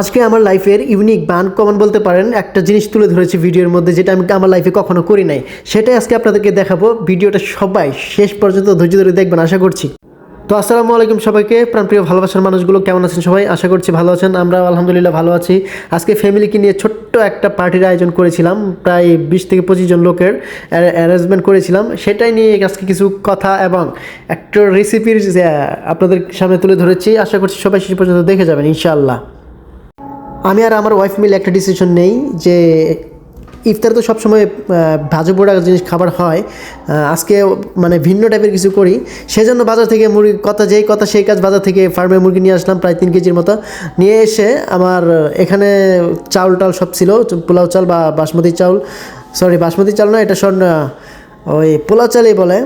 আজকে আমার লাইফের ইউনিক বা আনকমন বলতে পারেন, একটা জিনিস তুলে ধরেছি ভিডিওর মধ্যে যেটা আমি আমার লাইফে কখনো করি নাই। সেটাই আজকে আপনাদেরকে দেখাবো। ভিডিওটা সবাই শেষ পর্যন্ত ধৈর্য ধরে দেখবেন, আশা করছি। তো আসসালামু আলাইকুম সবাইকে। প্রাণপ্রিয় ভালোবাসার মানুষগুলো কেমন আছেন সবাই? আশা করছি ভালো আছেন। আমরা আলহামদুলিল্লাহ ভালো আছি। আজকে ফ্যামিলিকে নিয়ে ছোট্ট একটা পার্টির আয়োজন করেছিলাম। প্রায় বিশ থেকে পঁচিশ জন লোকের অ্যারেঞ্জমেন্ট করেছিলাম। সেটাই নিয়ে আজকে কিছু কথা এবং একটা রেসিপির আপনাদের সামনে তুলে ধরেছি। আশা করছি সবাই শেষ পর্যন্ত দেখে যাবেন, ইনশাআল্লাহ। আমি আর আমার ওয়াইফ মিলে একটা ডিসিশন নেই যে ইফতার তো সবসময় ভাজা পোড়া জিনিস খাবার হয়। আজকে মানে ভিন্ন টাইপের কিছু করি। সেজন্য বাজার থেকে মুরগি কথা, যেই কথা সেই কাজ বাজার থেকে ফার্মে মুরগি নিয়ে আসলাম, প্রায় তিন কেজির মতো। নিয়ে এসে আমার এখানে চাউল টাউল সব ছিল, পোলাও চাল বা বাসমতি চাউল। সরি বাসমতি চাল না, এটা শোন ওই পোলাও চালই বলে।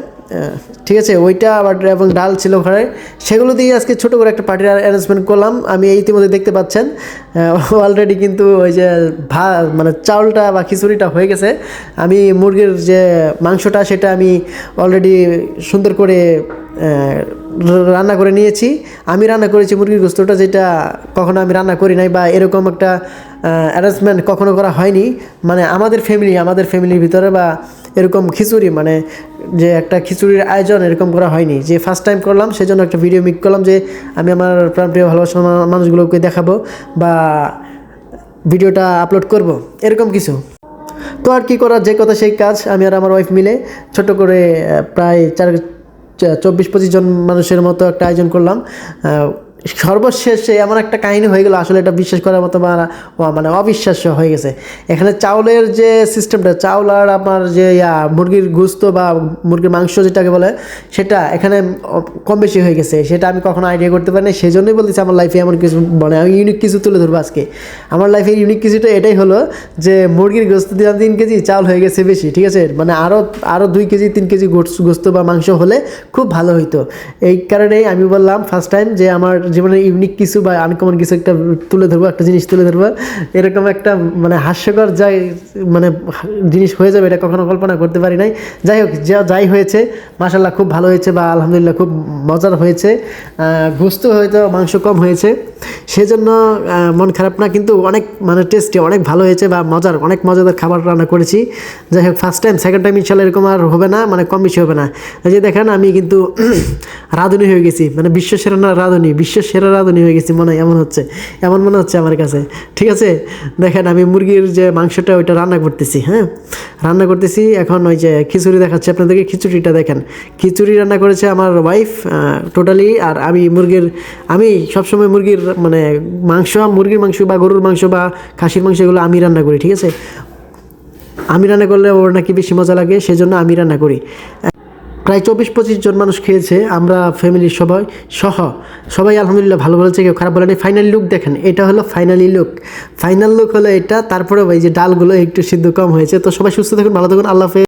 ঠিক আছে, ওইটা আবার এবং ডাল ছিল ঘরে। সেগুলো দিয়ে আজকে ছোটো করে একটা পার্টির অ্যারেঞ্জমেন্ট করলাম। আমি ইতিমধ্যে দেখতে পাচ্ছেন অলরেডি কিন্তু ওই যে ভা মানে চাউলটা বা খিচুড়িটা হয়ে গেছে। আমি মুরগির যে মাংসটা, সেটা আমি অলরেডি সুন্দর করে রান্না করে নিয়েছি। আমি রান্না করেছি মুরগির গোস্তটা যেটা কখনো আমি রান্না করি নাই বা এরকম একটা অ্যারেঞ্জমেন্ট কখনো করা হয়নি। মানে আমাদের ফ্যামিলি আমাদের ফ্যামিলির ভিতরে বা এরকম খিচুড়ি মানে যে একটা খিচুড়ির আয়োজন এরকম করা হয়নি। যে ফার্স্ট টাইম করলাম, সেজন্য একটা ভিডিও মেক করলাম যে আমি আমার প্রাণপ্রিয় ভালোবাসা মানুষগুলোকে দেখাবো বা ভিডিওটা আপলোড করব, এরকম কিছু। তো আর কি করার যে কথা সেই কাজ, আমি আর আমার ওয়াইফ মিলে ছোট করে প্রায় চার চব্বিশ পঁচিশ জন মানুষের মতো একটা আয়োজন করলাম। সর্বশেষে এমন একটা কাহিনী হয়ে গেল, আসলে এটা বিশ্বাস করার মতো মানে অবিশ্বাস্য হয়ে গেছে। এখানে চাউলের যে সিস্টেমটা চাউল আর আপনার যে ইয়া, মুরগির গুস্ত বা মুরগির মাংস যেটাকে বলে, সেটা এখানে কম বেশি হয়ে গেছে। সেটা আমি কখনো আইডিয়া করতে পারি না সেই জন্যই বলতেছি আমার লাইফে এমন কিছু মানে আমি ইউনিক কিছু তুলে ধরবো আজকে। আমার লাইফের ইউনিক কিছুটা এটাই হলো যে, মুরগির গোস্ত দিলাম তিন কেজি, চাউল হয়ে গেছে বেশি, ঠিক আছে? মানে আরও আরও দুই কেজি, তিন কেজি গোস্ত বা মাংস হলে খুব ভালো হইতো। এই কারণেই আমি বললাম ফার্স্ট টাইম যে, আমার জীবনে ইউনিক কিছু বা আনকমন কিছু একটা তুলে ধরবো, একটা জিনিস তুলে ধরবো, এরকম একটা মানে হাস্যকর যাই মানে জিনিস হয়ে যাবে এটা কখনো কল্পনা করতে পারি নাই। যাই হোক, যা যাই হয়েছে মাসাল্লাহ খুব ভালো হয়েছে বা আলহামদুলিল্লাহ খুব মজার হয়েছে। গোস্ত হয়তো মাংস কম হয়েছে, সেজন্য মন খারাপ না, কিন্তু অনেক মানে টেস্টি অনেক ভালো হয়েছে বা মজার, অনেক মজাদার খাবার রান্না করেছি। যাই হোক ফার্স্ট টাইম সেকেন্ড টাইম ইনশাল্লাহ এরকম আর হবে না মানে কম বেশি হবে না। যে দেখেন, আমি কিন্তু রাঁধুনি হয়ে গেছি মানে বিশ্ব সেরা রাঁধুনি, বিশ্ব সেরা রাঁধুনি হয়ে গেছি, মনে হয়, এমন হচ্ছে, এমন মনে হচ্ছে আমার কাছে। ঠিক আছে? দেখেন, আমি মুরগির যে মাংসটা, ওইটা রান্না করতেছি হ্যাঁ? রান্না করতেছি, এখন ওই যে খিচুড়ি দেখাচ্ছে, আপনাদেরকে খিচুড়িটা দেখেন। খিচুড়ি রান্না করেছে আমার ওয়াইফ টোটালি আর আমি মুরগির, আমি সবসময় মুরগির মানে মাংস, মুরগির মাংস বা গরুর মাংস বা খাসির মাংস এগুলো আমি রান্না করি, ঠিক আছে? আমি রান্না করলে ওর নাকি বেশি মজা লাগে, সেজন্য আমি রান্না করি। প্রায় চব্বিশ পঁচিশ জন মানুষ খেয়েছে, আমরা ফ্যামিলির সবাই সহ। সবাই আলহামদুলিল্লাহ ভালো বলেছে, কেউ খারাপ বলেনি। ফাইনাল লুক দেখেন, এটা হলো ফাইনালি লুক ফাইনাল লুক হলো এটা তারপরে ওই যে ডালগুলো একটু সিদ্ধ কম হয়েছে। তো সবাই সুস্থ থাকুন, ভালো থাকুন, আল্লাহ